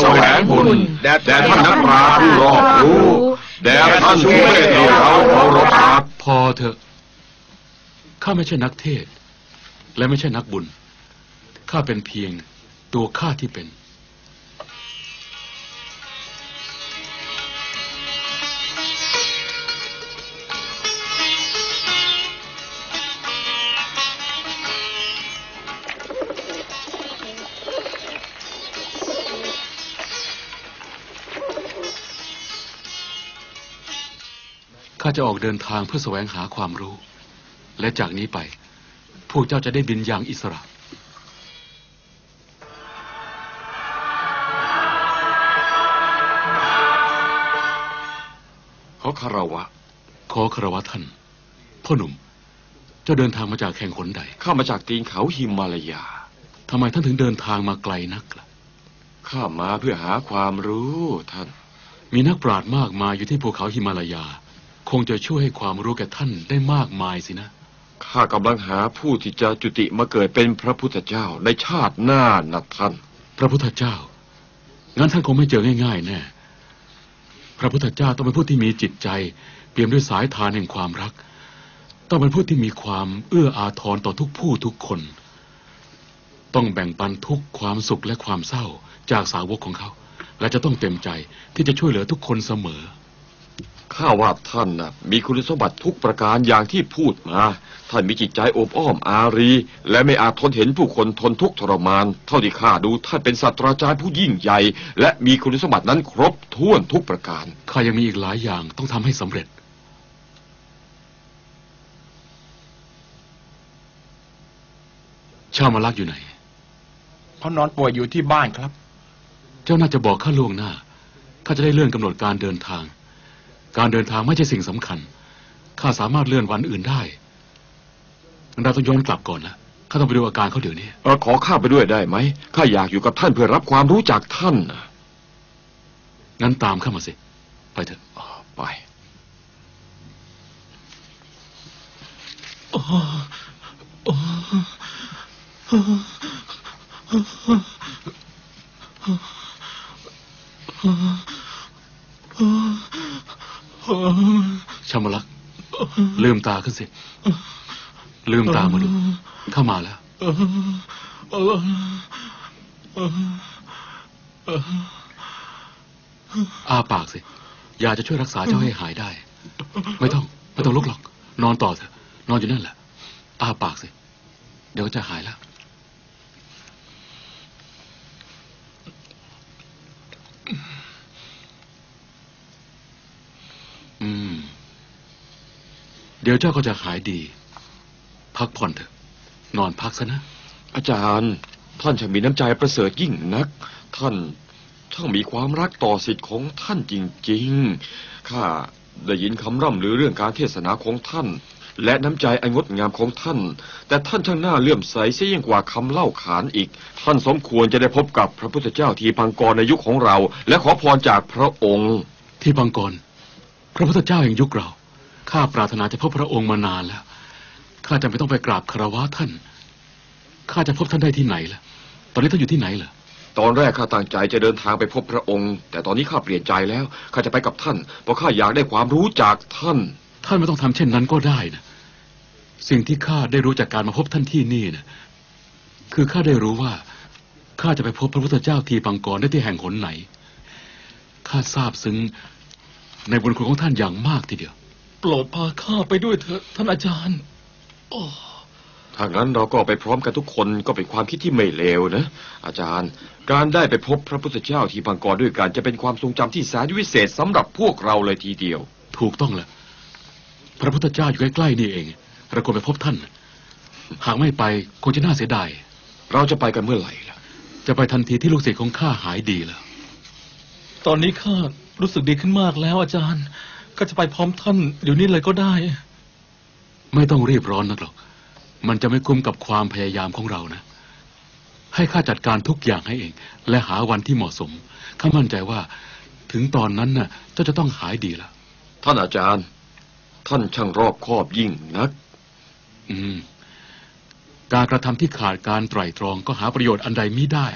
แสวงบุญแด่ท่านนักปราชญ์ผู้รอบรู้แด่ท่านผู้เมตที่เราเคารพรักพอเถอะ ข้าไม่ใช่นักเทศ และไม่ใช่นักบุญ ข้าเป็นเพียงตัวข้าที่เป็น จะออกเดินทางเพื่อแสวงหาความรู้ และจากนี้ไป พวกเจ้าจะได้บินอย่างอิสระ ขอคารวะ ขอคารวะท่านพ่อหนุ่ม เจ้าเดินทางมาจากแข่งขนใดข้ามาจากตีนเขาหิมาลายา ทำไมท่านถึงเดินทางมาไกลนักล่ะ ข้ามาเพื่อหาความรู้ท่าน มีนักปราชญ์มากมายอยู่ที่ภูเขาหิมาลายา คงจะช่วยให้ความรู้แก่ท่านได้มากมายสินะ ข้ากำลังหาผู้ที่จะจุติมาเกิดเป็นพระพุทธเจ้าในชาติหน้านะท่าน พระพุทธเจ้า งั้นท่านคงไม่เจอง่ายๆแน่ พระพุทธเจ้าต้องเป็นผู้ที่มีจิตใจ เปี่ยมด้วยสายทานแห่งความรัก ต้องเป็นผู้ที่มีความเอื้ออาทรต่อทุกผู้ทุกคน ต้องแบ่งปันทุกความสุขและความเศร้าจากสาวกของเขา และจะต้องเต็มใจที่จะช่วยเหลือทุกคนเสมอ ข้าว่าท่านนะมีคุณสมบัติทุกประการอย่างที่พูดมา ท่านมีจิตใจโอบอ้อมอารี และไม่อาจทนเห็นผู้คนทนทุกข์ทรมาน เท่าที่ข้าดูท่านเป็นศาสตราจารย์ผู้ยิ่งใหญ่ และมีคุณสมบัตินั้นครบถ้วนทุกประการ ข้ายังมีอีกหลายอย่างต้องทำให้สำเร็จ ชาวมาลักอยู่ไหน เขานอนป่วยอยู่ที่บ้านครับ เจ้าน่าจะบอกข้าล่วงหน้า ข้าจะได้เลื่อนกำหนดการเดินทาง การเดินทางไม่ใช่สิ่งสำคัญ ข้าสามารถเลื่อนวันอื่นได้เราต้องย้อนกลับก่อนนะข้าต้องไปดูอาการเขาเดี๋ยวนี้เออขอข้าไปด้วยได้ไหมข้าอยากอยู่กับท่านเพื่อรับความรู้จากท่านน่ะงั้นตามข้ามาสิ ไปเถอะ อ๋อไปชาวมาลัก ลืมตาขึ้นสิ ลืมตามาดู เข้ามาแล้ว อาปากสิ ยาจะช่วยรักษาเจ้าให้หายได้ ไม่ต้อง ไม่ต้องลุกหรอก นอนต่อเถอะ นอนอยู่นั่นแหละ อาปากสิ เดี๋ยวจะหายแล้ว ดี๋ยวเจ้าก็จะหายดี พักผ่อนเถอะ นอนพักซะนะ อาจารย์ ท่านช่างมีน้ำใจประเสริฐยิ่งนัก ท่านช่างมีความรักต่อสิทธิ์ของท่านจริงๆข้าได้ยินคำร่ำลือเรื่องการเทศนาของท่าน และน้ำใจอันงดงามของท่าน แต่ท่านช่างน่าเลื่อมใสเสียยิ่งกว่าคำเล่าขานอีก ท่านสมควรจะได้พบกับพระพุทธเจ้าทีพังกรในยุคของเรา และขอพรจากพระองค์ ที่ปังกร พระพุทธเจ้าแห่งยุคเรา ข้าปรารถนาจะพบพระองค์มานานแล้ว ข้าจะไม่ต้องไปกราบคารวะท่าน ข้าจะพบท่านได้ที่ไหนล่ะ ตอนนี้ท่านอยู่ที่ไหนล่ะ ตอนแรกข้าตั้งใจจะเดินทางไปพบพระองค์ แต่ตอนนี้ข้าเปลี่ยนใจแล้ว ข้าจะไปกับท่าน เพราะข้าอยากได้ความรู้จากท่าน ท่านไม่ต้องทำเช่นนั้นก็ได้นะ สิ่งที่ข้าได้รู้จากการมาพบท่านที่นี่นะคือข้าได้รู้ว่าข้าจะไปพบพระพุทธเจ้าทีปังกรได้ที่แห่งหนไหน ข้าทราบซึ้งในบุญคุณของท่านอย่างมากทีเดียว โปรดพาข้าไปด้วยเถอะท่านอาจารย์โอ้ถ้างั้นเราก็ไปพร้อมกันทุกคนก็เป็นความคิดที่ไม่เลวนะ อาจารย์ การได้ไปพบพระพุทธเจ้าที่พังกรด้วยกันจะเป็นความทรงจำที่แสนวิเศษสำหรับพวกเราเลยทีเดียว ถูกต้องแหละพระพุทธเจ้าอยู่ใกล้ๆนี่เองเราควรไปพบท่าน หากไม่ไปคงจะน่าเสียดาย เราจะไปกันเมื่อไหร่ล่ะ จะไปทันทีที่ลูกศิษย์ของข้าหายดีแล้ว ตอนนี้ข้ารู้สึกดีขึ้นมากแล้วอาจารย์ ก็จะไปพร้อมท่านเดี๋ยวนี้เลยก็ได้ ไม่ต้องรีบร้อนนักหรอก มันจะไม่คุ้มกับความพยายามของเรานะ ให้ข้าจัดการทุกอย่างให้เอง และหาวันที่เหมาะสม ข้ามั่นใจว่า ถึงตอนนั้นน่ะเจ้าจะต้องหายดีแล้วท่านอาจารย์ ท่านช่างรอบคอบยิ่งนัก อืม การกระทำที่ขาดการไตร่ตรองก็หาประโยชน์อันใดมิได้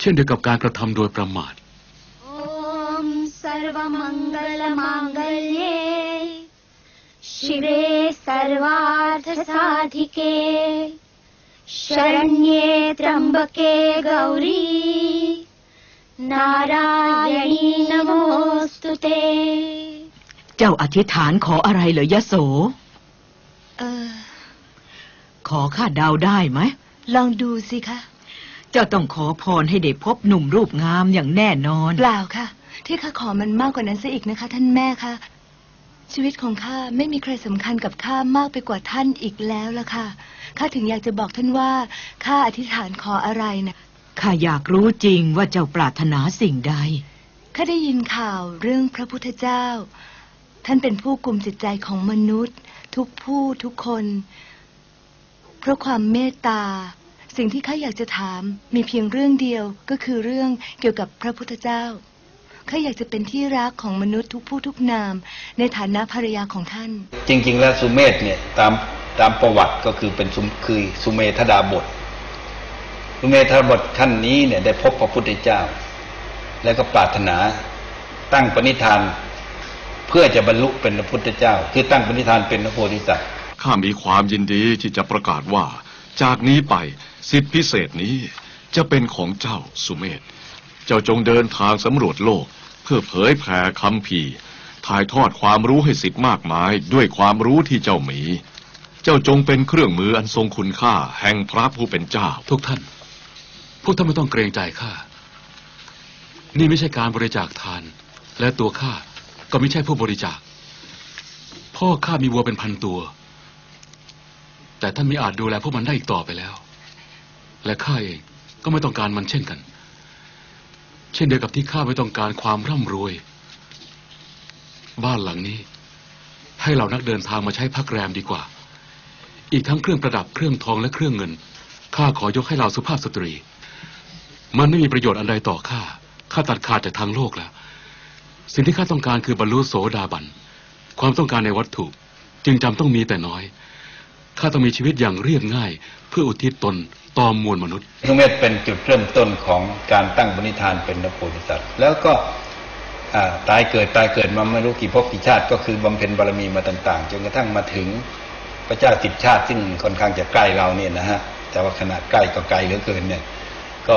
เช่นเดียวกับการกระทำโดยประมาท ॐ सर्वमङ्गलमाङ्गल्ये शिवे सर्वार्थसाधिके शरण्ये त्र्यम्बके गौरी नारायणी नमोऽस्तु ते เจ้าอธิษฐานขออะไรเหรอยะโส เออ ขอข้าเดาได้ไหม ลองดูสิคะ เจ้าต้องขอพรให้ได้พบหนุ่มรูปงามอย่างแน่นอน เปล่าค่ะ ที่ข้าขอมันมากกว่านั้นซะอีกนะคะ ท่านแม่คะชีวิตของข้าไม่มีใครสำคัญกับข้ามากไปกว่าท่านอีกแล้วละค่ะข้าถึงอยากจะบอกท่านว่าข้าอธิษฐานขออะไรนะข้าอยากรู้จริงว่าเจ้าปรารถนาสิ่งใดข้าได้ยินข่าวเรื่องพระพุทธเจ้า ท่านเป็นผู้กลุ่มจิตใจของมนุษย์ ทุกผู้ทุกคน เพราะความเมตตา สิ่งที่ข้าอยากจะถามมีเพียงเรื่องเดียวก็คือเรื่องเกี่ยวกับพระพุทธเจ้า ข้าอยากจะเป็นที่รักของมนุษย์ทุกผู้ทุกนาม ในฐานะภรรยาของท่าน จริง ๆ แล้วสุเมธเนี่ยตามตามประวัติก็คือเป็นสุคือสุเมธดาบทสุเมธดาบทท่านนี้เนี่ยได้พบพระพุทธเจ้า แล้วก็ปรารถนาตั้งปณิธาน เพื่อจะบรรลุเป็นพระพุทธเจ้า คือตั้งปณิธานเป็นพระโพธิสัตว์ข้ามีความยินดีที่จะประกาศว่า จากนี้ไปสิทธิพิเศษนี้จะเป็นของเจ้าสุเมธ เจ้าจงเดินทางสำรวจโลก เพื่อเผยแผ่คำพีถ่ายทอดความรู้ให้สิทธิ์มากมายด้วยความรู้ที่เจ้ามี เจ้าจงเป็นเครื่องมืออันทรงคุณค่า แห่งพระผู้เป็นเจ้า ทุกท่าน พวกท่านไม่ต้องเกรงใจข้า นี่ไม่ใช่การบริจาคทาน และตัวข้าก็ไม่ใช่ผู้บริจาค พ่อข้ามีวัวเป็นพันตัว แต่ท่านไม่อาจดูแลพวกมันได้อีกต่อไปแล้ว และข้าเองก็ไม่ต้องการมันเช่นกัน เช่นเดียวกับที่ข้าไม่ต้องการความร่ำรวย บ้านหลังนี้ ให้เหล่านักเดินทางมาใช้พักแรมดีกว่า อีกทั้งเครื่องประดับเครื่องทองและเครื่องเงินข้าขอยกให้เราสุภาพสตรี มันไม่มีประโยชน์อันใดต่อข้าข้าตัดขาดจากทางโลกแล้ว สิ่งที่ข้าต้องการคือบรรลุโสดาบัน ความต้องการในวัตถุ จึงจำต้องมีแต่น้อยข้าต้องมีชีวิตอย่างเรียบง่าย เพื่ออุทิศตน ต่อมวลมนุษย์สุเมธเป็นจุดเริ่มต้นของการตั้งปณิธานเป็นพระโพธิสัตว์แล้วก็ตายเกิดตายเกิดมาไม่รู้กี่ภพกี่ชาติ ก็คือบำเพ็ญบารมีมาต่างๆจนกระทั่งมาถึงพระเจ้าสิบชาติซึ่งค่อนข้างจะใกล้เราเนี่ยนะฮะแต่ว่าขนาดใกล้ก็ไกลเหลือเกินเนี่ยก็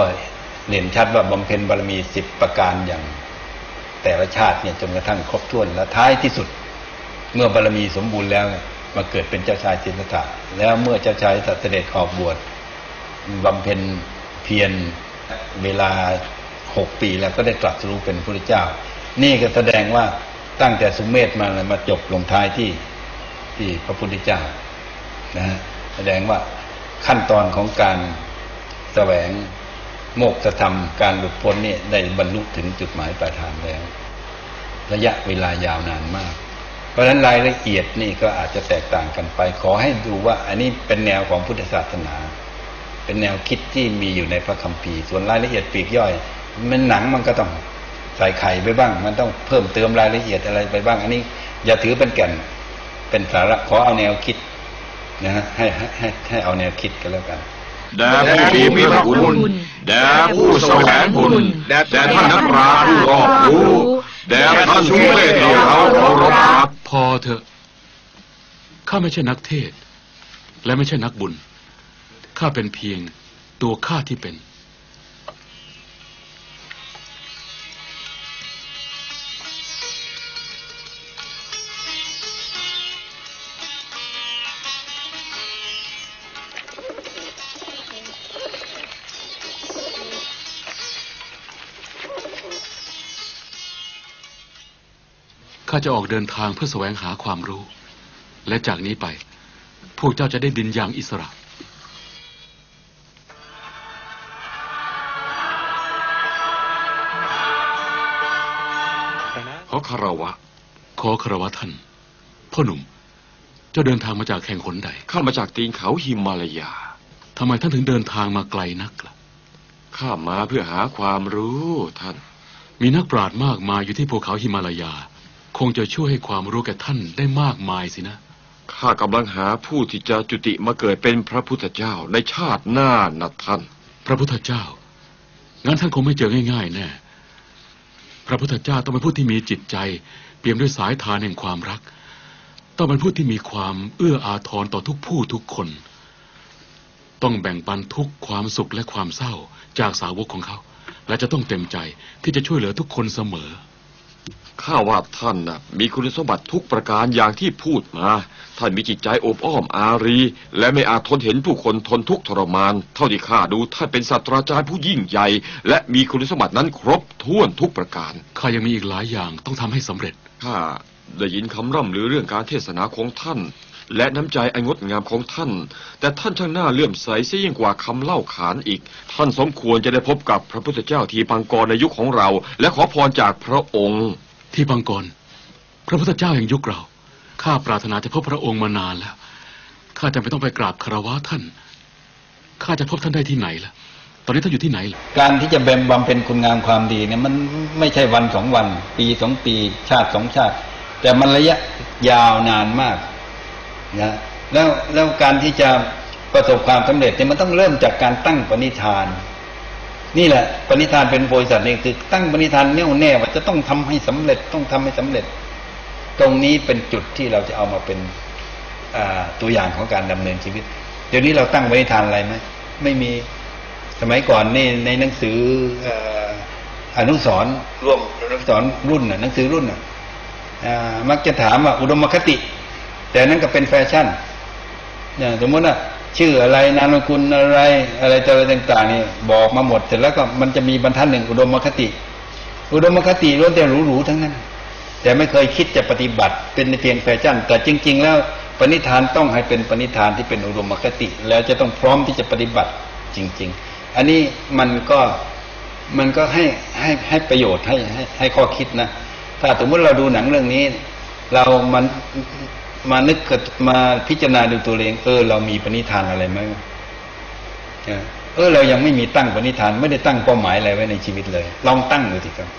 เห็นชัดว่าบำเพ็ญบารมีสิบประการอย่างแต่ละชาติเนี่ยจนกระทั่งครบถ้วนและท้ายที่สุด เมื่อบารมีสมบูรณ์แล้วมาเกิดเป็นเจ้าชายสิทธัตถะแล้วเมื่อเจ้าชายสัตเสด็จออกบวช บำเพ็ญเพียรเวลาหกปีแล้วก็ได้ตรัสรู้เป็นพระเจ้า นี่ก็แสดงว่าตั้งแต่สุเมธมาเลยมาจบลงท้ายที่ที่พระพุทธเจ้านะฮะแสดงว่าขั้นตอนของการแสวงโมกขธรรมการหลุดพ้นเนี่ยได้บรรลุถึงจุดหมายปลายทางแล้ว ระยะเวลายาวนานมาก เพราะฉะนั้นรายละเอียดนี่ก็อาจจะแตกต่างกันไป ขอให้ดูว่า อันนี้เป็นแนวของพุทธศาสนา เป็นแนวคิดที่มีอยู่ในพระคัมภีร์ ส่วนรายละเอียดปลีกย่อย มันหนังมันก็ต้องใส่ไข่ไปบ้าง มันต้องเพิ่มเติมรายละเอียดอะไรไปบ้าง อันนี้ อย่าถือเป็นแก่น เป็นสาระขอเอาแนวคิดนะฮะให้ให้ให้ให้เอาแนวคิดกันแล้วกันแด่ผู้มีพระคุณแด่ผู้แสวงบุญแด่ท่านนักปราชญ์ผู้รอบรู้แด่ท่านสุเมธที่เราเคารพรักพอเถอะข้าไม่ใช่นักเทศน์และไม่ใช่นักบุญ ข้าเป็นเพียงตัวข้าที่เป็น ข้าจะออกเดินทางเพื่อแสวงหาความรู้ และจากนี้ไป พวกเจ้าจะได้บินอย่างอิสระ อคารวะ ขอคารวะท่าน พ่อหนุ่ม เจ้าเดินทางมาจากแห่งหนใด ข้ามาจากตีนเขาหิมาลายา ทำไมท่านถึงเดินทางมาไกลนักล่ะ ข้ามาเพื่อหาความรู้ท่าน มีนักปราชญ์มากมายอยู่ที่ภูเขาหิมาลายา คงจะช่วยให้ความรู้แก่ท่านได้มากมายสินะ ข้ากำลังหาผู้ที่จะจุติมาเกิดเป็นพระพุทธเจ้าในชาติหน้านะท่าน พระพุทธเจ้า งั้นท่านคงไม่เจอง่ายๆแน่ พระพุทธเจ้าต้องเป็นผู้ที่มีจิตใจ เปี่ยมด้วยสายทานแห่งความรัก ต้องเป็นผู้ที่มีความเอื้ออาทรต่อทุกผู้ทุกคน ต้องแบ่งปันทุกความสุขและความเศร้าจากสาวกของเขา และจะต้องเต็มใจที่จะช่วยเหลือทุกคนเสมอ ข้าว่าท่านน่ะมีคุณสมบัติทุกประการอย่างที่พูดมา ท่านมีจิตใจโอบอ้อมอารี และไม่อาจทนเห็นผู้คนทนทุกข์ทรมาน เท่าที่ข้าดูท่านเป็นศาสตราจารย์ผู้ยิ่งใหญ่ และมีคุณสมบัตินั้นครบ ถ้วนทุกประการ ข้ายังมีอีกหลายอย่างต้องทำให้สำเร็จ ข้าได้ยินคำร่ำลือเรื่องการเทศนาของท่าน และน้ำใจอันงดงามของท่าน แต่ท่านช่างน่าเลื่อมใสเสียยิ่งกว่าคำเล่าขานอีก ท่านสมควรจะได้พบกับพระพุทธเจ้าทีปังกรในยุคของเรา และขอพรจากพระองค์ ที่บังกร พระพุทธเจ้าแห่งยุคเรา ข้าปรารถนาจะพบพระองค์มานานแล้ว ข้าจำเป็นต้องไปกราบคารวะท่าน ข้าจะพบท่านได้ที่ไหนล่ะ ตอนนี้ท่านอยู่ที่ไหนล่ะการที่จะเบมบำเพ็ญคุณงามความดีเนี่ยมันไม่ใช่วันสองวัน ปีสองปีชาติสองชาติ แต่มันระยะยาวนานมากนะแล้วแล้วการที่จะประสบความสำเร็จเนี่ยมันต้องเริ่มจากการตั้งปณิธาน นี่แหละปณิธานเป็นบริษัทนี่คือตั้งปณิธานแน่วแน่ว่าจะต้องทำให้สำเร็จต้องทำให้สำเร็จ ตรงนี้เป็นจุดที่เราจะเอามาเป็นตัวอย่างของการดำเนินชีวิต เดี๋ยวนี้เราตั้งปณิธานอะไรไหมไม่มี สมัยก่อนนี่ในหนังสืออนุสรร่วมอนุสรณ์รุ่นน่ะหนังสือรุ่นน่ะมักจะถามว่าอุดมคติ แต่นั้นก็เป็นแฟชั่นอย่างสมมติว่าชื่ออะไรนามสกุลอะไร อะไรต่ออะไรต่างๆนี่บอกมาหมดเสร็จแล้วก็มันจะมีบรรทัดหนึ่งอุดมคติ อุดมคติล้วนแต่หรูๆทั้งนั้น แต่ไม่เคยคิดจะปฏิบัติเป็นเพียงแฟชั่น แต่จริง ๆ แล้วปณิธานต้องให้เป็นปณิธานที่เป็นอุดมคติ แล้วจะต้องพร้อมที่จะปฏิบัติจริง ๆ อันนี้มันก็มันก็ให้ให้ให้ประโยชน์ให้ให้ให้ข้อคิดนะ ถ้าสมมติเราดูหนังเรื่องนี้ เรามันมานึกกับมาพิจารณาดูตัวเอง เออ เรามีปณิธานอะไรไหมเออเออ เรายังไม่มีตั้งปณิธาน ไม่ได้ตั้งเป้าหมายอะไรไว้ในชีวิตเลย ลองตั้งดูสิครับ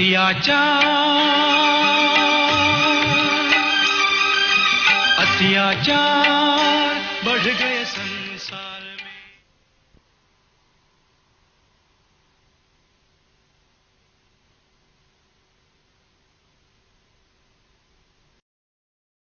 hati aja hati aja